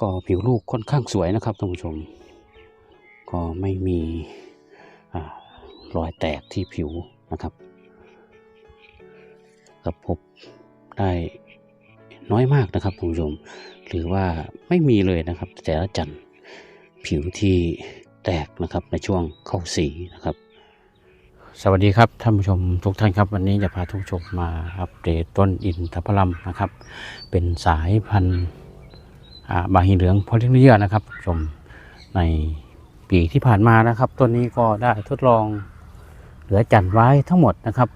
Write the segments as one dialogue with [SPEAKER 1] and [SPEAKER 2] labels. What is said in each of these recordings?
[SPEAKER 1] ก็ผิวลูกค่อนข้างสวยนะครับท่านผู้ชม ก็ไม่มีอรอยแตกที่ผิวนะครับกับพบได้น้อยมากนะครับท่านผู้ชม หรือว่าไม่มีเลยนะครับ แต่ละจันทร์ผิวที่แตกนะครับในช่วงเข้าสีนะครับ สวัสดีครับท่านผู้ชมทุกท่านครับ วันนี้จะพาทุกชมมาอัปเดตต้นอินทผลัมนะครับ เป็นสายพันธุ์ อ่าบาฮีเหลืองพอลิเนียนะครับท่านผู้ชมในปีที่ผ่านมานะครับต้นนี้ก็ได้ทดลองเหลือจันทร์ไว้ทั้งหมดนะครับ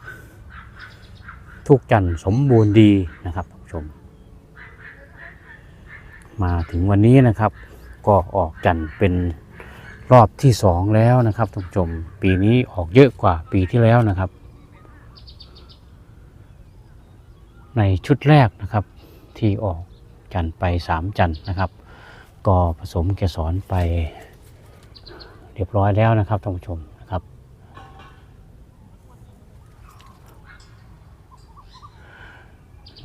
[SPEAKER 1] ทุกจันทร์สมบูรณ์ดีนะครับท่านผู้ชม มาถึงวันนี้นะครับ ก็ออกจันทร์เป็นรอบที่สองแล้วนะครับท่านผู้ชมปีนี้ออกเยอะกว่าปีที่แล้วนะครับ ในชุดแรกนะครับที่ออก จันไปสามจันนะครับ ก็ผสมเกสรไปเรียบร้อยแล้วนะครับท่านผู้ชมนะครับ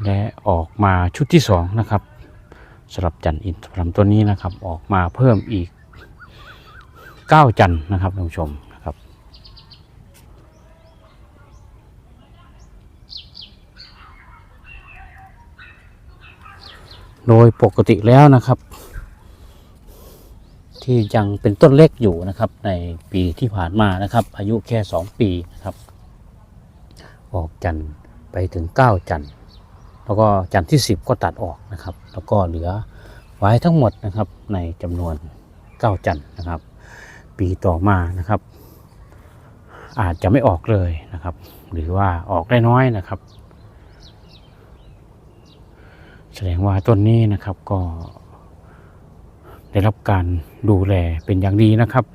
[SPEAKER 1] และออกมาชุดที่สองนะครับสำหรับจันอินทผลัมตัวนี้นะครับออกมาเพิ่มอีก 9 จันนะครับท่านผู้ชมนะครับ โดยปกติแล้วนะครับ ที่ยังเป็นต้นเล็กอยู่นะครับ ในปีที่ผ่านมานะครับ อายุแค่ 2 ปีนะครับ ออกจันทร์ไปถึง 9 จันทร์แล้วก็จันทร์ที่ 10 ก็ตัดออกนะครับ แล้วก็เหลือไว้ทั้งหมดนะครับในจำนวน 9 จันทร์นะครับ ปีต่อมานะครับ อาจจะไม่ออกเลยนะครับ หรือว่าออกได้น้อยนะครับ แสดงว่าต้นนี้นะครับก็ได้รับการดูแลเป็นอย่างดีนะครับ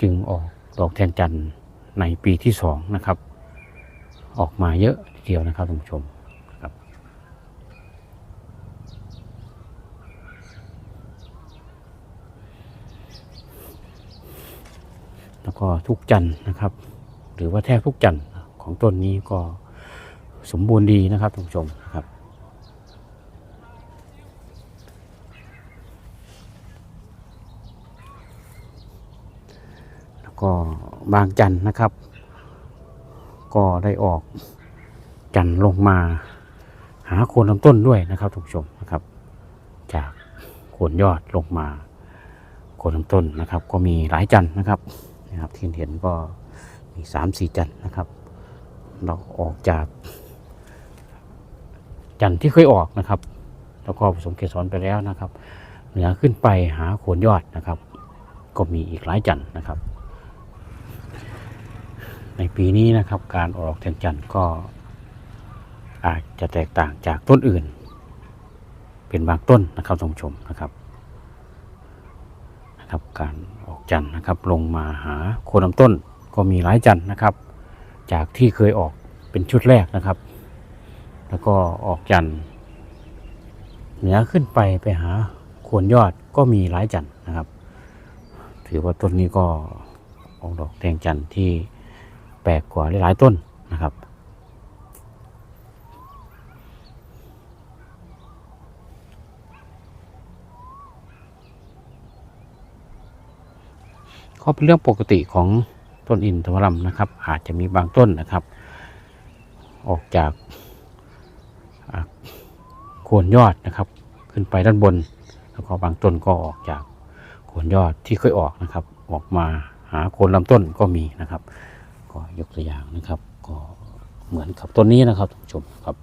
[SPEAKER 1] จึงออกดอกแทนจันทร์ในปีที่สองนะครับ ออกมาเยอะทีเดียวนะครับท่านผู้ชมครับ แล้วก็ทุกจันทร์นะครับ หรือว่าแทบทุกจันทร์ของต้นนี้ก็สมบูรณ์ดีนะครับท่านผู้ชมครับ แล้ว ก็บางจันนะครับ ก็ได้ออกจันลงมา หาโคนลำต้นด้วยนะครับท่านผู้ชมนะครับ จากโคนยอดลงมาโคนลำต้นนะครับ ก็มีหลายจันนะครับนะครับที่เห็นก็มีสามสี่จันนะครับ เราออกจาก จันที่เคยออกนะครับ แล้วก็ผสมเกสรไปแล้วนะครับ เหนือขึ้นไปหาโคนยอดนะครับ ก็มีอีกหลายจันนะครับ ในปีนี้นะครับการออกแทนจันทร์ก็อาจจะแตกต่างจากต้นอื่น เป็นบางต้นนะครับท่านผู้ชมนะครับนะครับ การออกจันทร์นะครับ ลงมาหาโคนลำต้นก็มีหลายจันทร์นะครับ จากที่เคยออกเป็นชุดแรกนะครับ แล้วก็ออกจันทร์เหนือขึ้นไปไปหาโคนยอดก็มีหลายจันทร์นะครับ ถือว่าต้นนี้ก็ออกดอกแทงจันทร์ที่ แปลกกว่าหลาย ๆ ต้นนะครับ ก็เป็นเรื่องปกติของต้นอินทผลัมนะครับ อาจจะมีบางต้นนะครับ ออกจากโคนยอดนะครับ ขึ้นไปด้านบน แล้วก็บางต้นก็ออกจากโคนยอดที่เคยออกนะครับ ออกมาหาโคนลำต้นก็มีนะครับ ก็ยกตัวอย่างนะครับ ก็เหมือนกับต้นนี้นะครับท่านผู้ชมครับ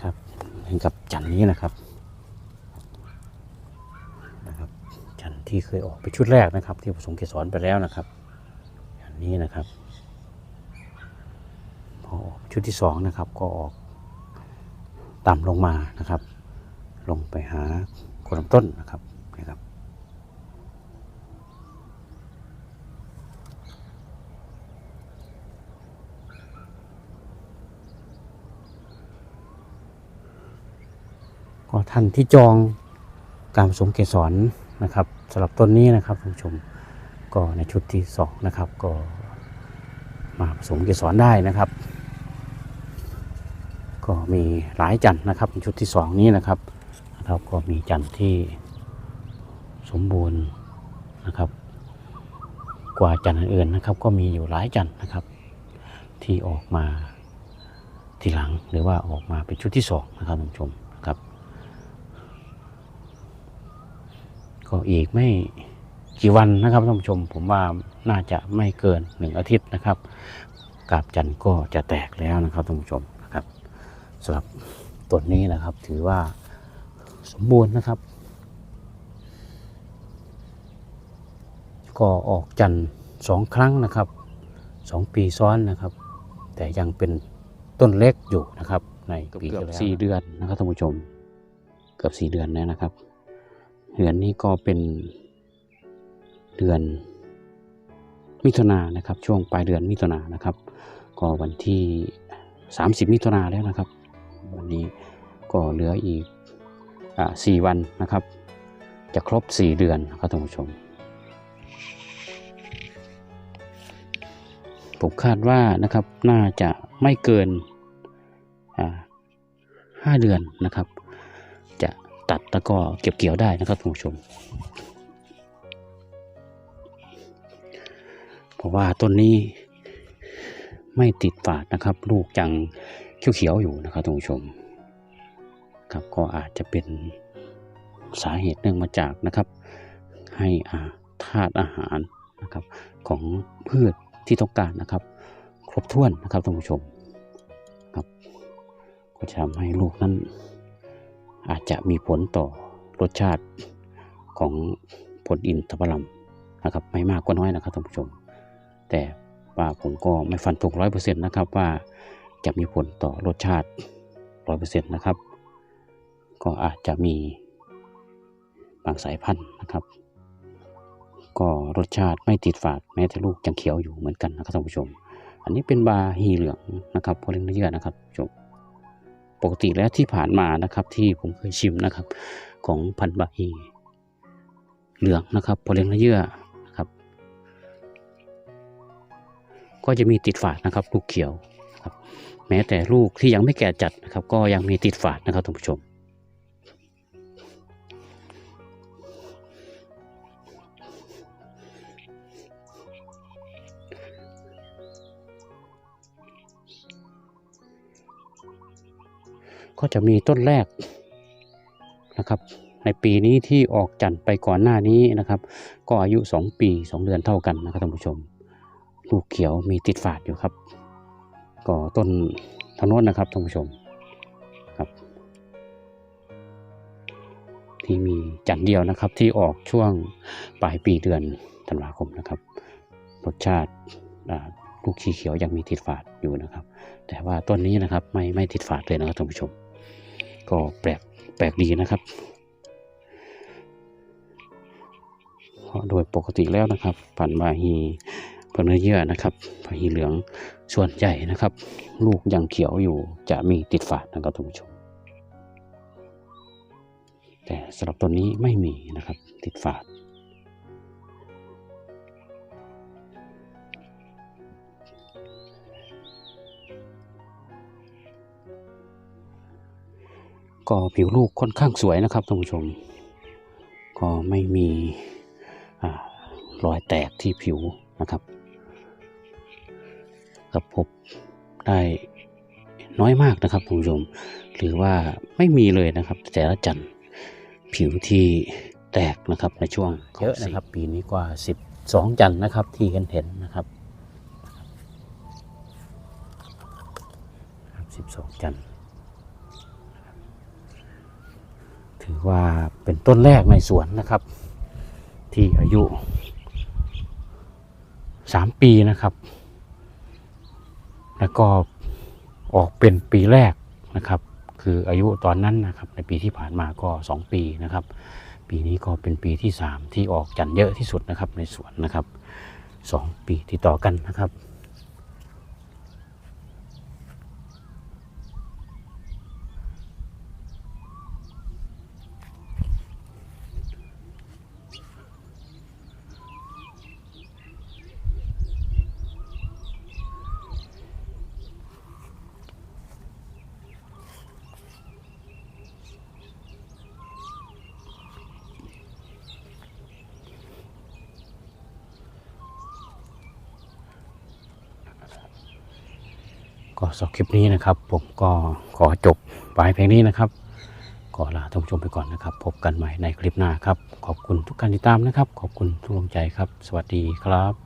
[SPEAKER 1] ครับเหมือนกับจันนี้นะครับนะครับ จันที่เคยออกไปชุดแรกนะครับ ที่ผสมเกสรไปแล้วนะครับ นี้นะครับ พอออกชุดที่สองนะครับก็ออกต่ำลงมานะครับ ลงไปหาโคนลำต้นนะครับนะครับ ก็ก็ท่านที่จองการผสมเกสรนะครับสำหรับต้นนี้นะครับท่านผู้ชม ก็ในชุดที่สองนะครับก็มาผสมเกสรได้นะครับ ก็มีหลายจันทร์นะครับในชุดที่สองนี้นะครับนะครับก็มีจันทร์ที่สมบูรณ์นะครับ กว่าจันทร์อื่นนะครับ ก็มีอยู่หลายจันทร์นะครับ ที่ออกมาทีหลังหรือว่าออกมาเป็นชุดที่สองนะครับท่านผู้ชมนะครับ ก็อีกไม่ กี่วันนะครับท่านผู้ชม ผมว่าน่าจะไม่เกินหนึ่งอาทิตย์นะครับกาบจันทร์ก็จะแตกแล้วนะครับท่านผู้ชมนะครับสำหรับต้นนี้นะครับ ถือว่าสมบูรณ์นะครับ ก็ออกจันทร์สองครั้งนะครับสองปีซ้อนนะครับ แต่ยังเป็นต้นเล็กอยู่นะครับ ในปีที่แล้วสี่เดือนนะครับท่านผู้ชม เกือบสี่เดือนแล้วนะครับเดือนนี้ก็เป็น เดือนมิถุนานะครับ ช่วงปลายเดือนมิถุนานะครับ ก็วันที่ 30 มิถุนาแล้วนะครับ วันนี้ก็เหลืออีกอ่าสี่วันนะครับ จะครบ 4 เดือนนะครับท่านผู้ชม ผมคาดว่านะครับน่าจะไม่เกินอ่าห้าเดือนนะครับ จะตัดแล้วก็เก็บเกี่ยวได้นะครับท่านผู้ชม เพราะว่าต้นนี้ไม่ติดฝาดนะครับ ลูกยังเขียวๆอยู่นะครับท่านผู้ชม ครับก็อาจจะเป็นสาเหตุเนื่องมาจากนะครับ ให้อาธาตุอาหารนะครับของพืชที่ต้องการนะครับ ครบถ้วนนะครับท่านผู้ชมครับก็จะทำให้ลูกนั้น อาจจะมีผลต่อรสชาติของผลอินทผลัมนะครับ ไม่มากก็น้อยนะครับท่านผู้ชม แต่ว่าผมก็ไม่ฟันธงร้อยเปอร์เซ็นต์นะครับว่าจะมีผลต่อรสชาติร้อยเปอร์เซ็นต์นะครับ ก็อาจจะมีบางสายพันธุ์นะครับ ก็รสชาติไม่ติดฝาดแม้แต่ลูกยังเขียวอยู่เหมือนกันนะครับท่านผู้ชม อันนี้เป็นบาฮีเหลืองนะครับโพลินเยียนะครับท่านผู้ชมปกติแล้วที่ผ่านมานะครับที่ผมเคยชิมนะครับของพันธุ์บาฮีเหลืองนะครับโพลินเยียนะครั ก็จะมีติดฝาดนะครับ ลูกเขียวครับแม้แต่ลูกที่ยังไม่แก่จัดนะครับ ก็ยังมีติดฝาดนะครับท่านผู้ชมก็จะมีต้นแรกนะครับ ในปีนี้ที่ออกจันทร์ไปก่อนหน้านี้นะครับ ก็อายุ 2 ปี 2 เดือนเท่ากันนะครับท่านผู้ชม ลูกเขียวมีติดฝาดอยู่ครับ ก็ต้นทางโน้นนะครับท่านผู้ชมครับ ที่มีจันทร์เดียวนะครับที่ออกช่วงปลายปีเดือนธันวาคมนะครับ รสชาติลูกขีเขียวยังมีติดฝาดอยู่นะครับ แต่ว่าต้นนี้นะครับไม่ไม่ติดฝาดเลยนะครับท่านผู้ชม ก็แปลกแปลกดีนะครับเพราะโดยปกติแล้วนะครับพันธุ์บาฮี เพื่อเนื้อเยื่อนะครับบาฮีเหลืองส่วนใหญ่นะครับ ลูกยังเขียวอยู่จะมีติดฝาดนะครับท่านผู้ชม แต่สำหรับต้นนี้ไม่มีนะครับติดฝาด ก็ผิวลูกค่อนข้างสวยนะครับท่านผู้ชม ก็ไม่มีรอยแตกที่ผิวนะครับ กับพบได้น้อยมากนะครับท่านผู้ชมหรือว่าไม่มีเลยนะครับ แต่ละจันทร์ผิวที่แตกนะครับในช่วงเยอะนะครับ ปีนี้กว่า 12 จันทร์นะครับที่เห็นเห็นนะครับ 12 จันทร์ถือว่าเป็นต้นแรกในสวนนะครับ ที่อายุสามปีนะครับ แล้วก็ออกเป็นปีแรกนะครับ คืออายุตอนนั้นนะครับในปีที่ผ่านมาก็สองปีนะครับ ปีนี้ก็เป็นปีที่สามที่ออกจันเยอะที่สุดนะครับในสวนนะครับสองปีติดต่อกันนะครับ ก็สำหรับคลิปนี้นะครับ ผมก็ขอจบไปเพียงนี้นะครับก็ลาท่านผู้ชมไปก่อนนะครับ พบกันใหม่ในคลิปหน้าครับ ขอบคุณทุกการติดตามนะครับ ขอบคุณทุกกำลังใจครับ สวัสดีครับ